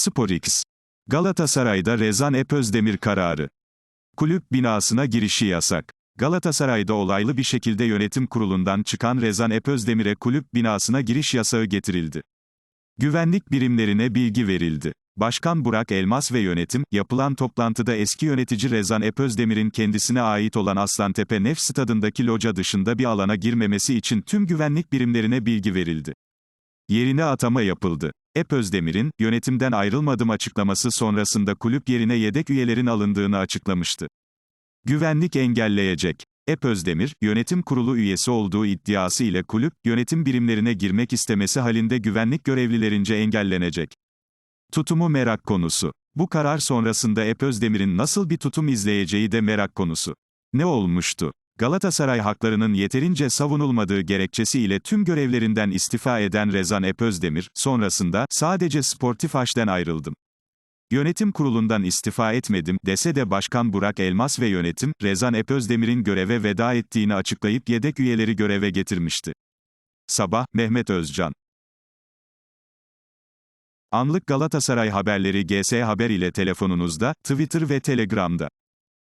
SporX. Galatasaray'da Rezan Epözdemir kararı. Kulüp binasına girişi yasak. Galatasaray'da olaylı bir şekilde yönetim kurulundan çıkan Rezan Epözdemir'e kulüp binasına giriş yasağı getirildi. Güvenlik birimlerine bilgi verildi. Başkan Burak Elmas ve yönetim, yapılan toplantıda eski yönetici Rezan Epözdemir'in kendisine ait olan Aslantepe Nef stadındaki loca dışında bir alana girmemesi için tüm güvenlik birimlerine bilgi verildi. Yerine atama yapıldı. Ep Özdemir'in, yönetimden ayrılmadım açıklaması sonrasında kulüp yerine yedek üyelerin alındığını açıklamıştı. Güvenlik engelleyecek. Ep Özdemir, yönetim kurulu üyesi olduğu iddiası ile kulüp, yönetim birimlerine girmek istemesi halinde güvenlik görevlilerince engellenecek. Tutumu merak konusu. Bu karar sonrasında Ep Özdemir'in nasıl bir tutum izleyeceği de merak konusu. Ne olmuştu? Galatasaray haklarının yeterince savunulmadığı gerekçesiyle tüm görevlerinden istifa eden Rezan Ep Özdemir, sonrasında, sadece sportif haşten ayrıldım. Yönetim kurulundan istifa etmedim, dese de Başkan Burak Elmas ve yönetim, Rezan Ep Özdemir'in göreve veda ettiğini açıklayıp yedek üyeleri göreve getirmişti. Sabah, Mehmet Özcan. Anlık Galatasaray haberleri GS Haber ile telefonunuzda, Twitter ve Telegram'da.